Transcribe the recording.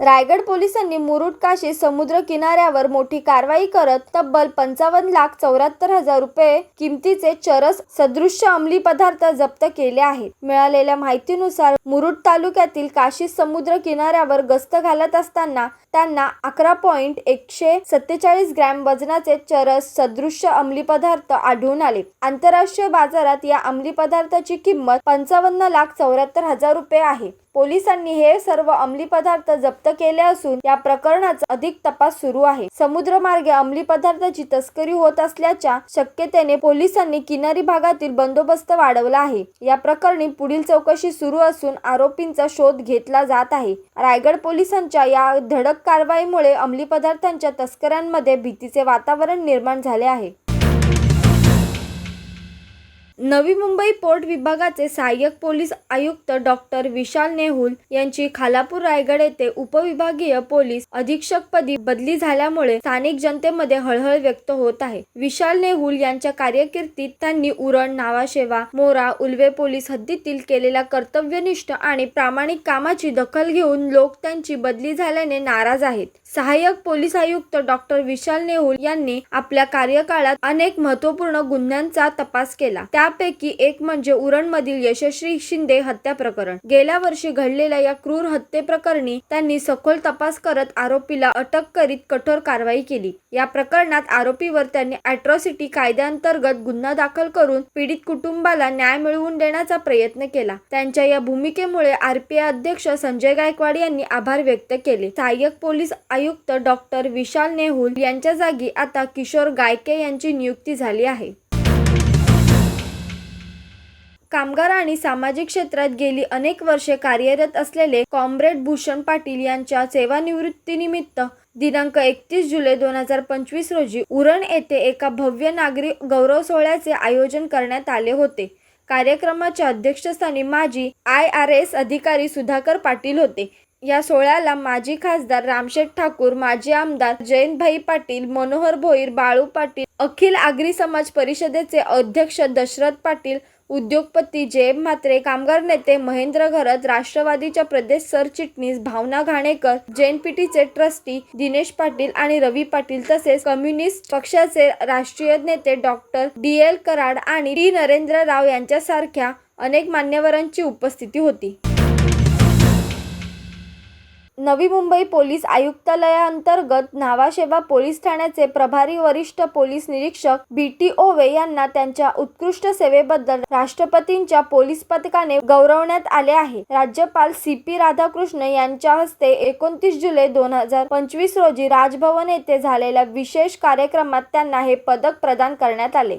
रायगड पोलिसांनी मुरुड काशी समुद्र किनाऱ्यावर मोठी कारवाई करत तब्बल पंचावन्न लाख चौऱ्याहत्तर हजार रुपये किमतीचे चरस सदृश्य अंमली पदार्थ जप्त केले आहेत. मिळालेल्या माहितीनुसार मुरुड तालुक्यातील काशी समुद्र किनाऱ्यावर गस्त घालत असताना त्यांना अकरा पॉइंट एकशे सत्तेचाळीस ग्रॅम वजनाचे चरस सदृश्य अंमली पदार्थ आढळून आले. आंतरराष्ट्रीय बाजारात या अंमली पदार्थाची किंमत पंचावन्न लाख चौऱ्याहत्तर हजार रुपये आहे. पोलिसांनी हे सर्व अंमली पदार्थ जप्त केले असून या प्रकरणाचा अधिक तपास सुरू आहे. समुद्रमार्गे अंमली पदार्थाची तस्करी होत असल्याच्या शक्यतेने पोलिसांनी किनारी भागातील बंदोबस्त वाढवला आहे. या प्रकरणी पुढील चौकशी सुरू असून आरोपींचा शोध घेतला जात आहे. रायगड पोलिसांच्या या धडक कारवाईमुळे अंमली पदार्थांच्या तस्करांमध्ये भीतीचे वातावरण निर्माण झाले आहे. नवी मुंबई पोर्ट विभागाचे सहाय्यक पोलीस आयुक्त डॉक्टर विशाल नेहुल यांची खालापूर रायगड येथे उपविभागीय पोलीस अधीक्षकपदी बदली झाल्यामुळे स्थानिक जनतेमध्ये हळहळ व्यक्त होत आहे. विशाल नेहुल यांच्या कारकिर्दीत त्यांनी उरण नावाशेवा मोरा उल्वे पोलीस हद्दीतील केलेल्या कर्तव्यनिष्ठ आणि प्रामाणिक कामाची दखल घेऊन लोक त्यांची बदली झाल्याने नाराज आहेत. सहाय्यक पोलीस आयुक्त डॉक्टर विशाल नेहुल यांनी आपल्या कार्यकाळात अनेक महत्त्वपूर्ण गुन्ह्यांचा तपास केला. त्यापैकी एक म्हणजे उरणमधील यशस्वी शिंदे हत्या प्रकरण. गेल्या वर्षी घडलेल्या या क्रूर हत्येप्रकरणी त्यांनी सखोल तपास करत आरोपीला अटक करीत कठोर कारवाई केली. या प्रकरणात आरोपीवर त्यांनी अॅट्रॉसिटी कायद्याअंतर्गत गुन्हा दाखल करून पीडित कुटुंबाला न्याय मिळवून देण्याचा प्रयत्न केला. त्यांच्या या भूमिकेमुळे आरपीआय अध्यक्ष संजय गायकवाड यांनी आभार व्यक्त केले. सहाय्यक पोलीस आयुक्त डॉक्टर विशाल नेहुल यांच्या जागी आता किशोर गायके यांची नियुक्ती झाली आहे. कामगार आणि सामाजिक क्षेत्रात गेली अनेक वर्षे कार्यरत असलेले कॉम्रेड भूषण पाटील यांच्या सेवानिवृत्तीनिमित्त दिनांक एकतीस जुलै दोन हजार पंचवीस रोजी उरण येथे एका भव्य नागरी गौरव सोहळ्याचे आयोजन करण्यात आले होते. कार्यक्रमाच्या अध्यक्षस्थानी माजी आय आर एस अधिकारी सुधाकर पाटील होते. या सोहळ्याला माजी खासदार रामशेठ ठाकूर माजी आमदार जयंतभाई पाटील मनोहर भोईर बाळू पाटील अखिल आगरी समाज परिषदेचे अध्यक्ष दशरथ पाटील उद्योगपती जयब म्हात्रे कामगार नेते महेंद्र घरत राष्ट्रवादीच्या प्रदेश सरचिटणीस भावना घाणेकर जेएनपीटीचे ट्रस्टी दिनेश पाटील आणि रवी पाटील तसेच कम्युनिस्ट पक्षाचे राष्ट्रीय नेते डॉक्टर डी एल कराड आणि टी नरेंद्र राव यांच्यासारख्या अनेक मान्यवरांची उपस्थिती होती. नवी मुंबई पोलीस आयुक्तालयाअंतर्गत न्हावाशेवा पोलीस ठाण्याचे प्रभारी वरिष्ठ पोलीस निरीक्षक बी टी ओवे यांना त्यांच्या उत्कृष्ट सेवेबद्दल राष्ट्रपतींच्या पोलीस पथकाने गौरवण्यात आले आहे. राज्यपाल सी पी राधाकृष्ण यांच्या हस्ते एकोणतीस जुलै दोन हजार पंचवीस रोजी राजभवन येथे झालेल्या विशेष कार्यक्रमात त्यांना हे पदक प्रदान करण्यात आले.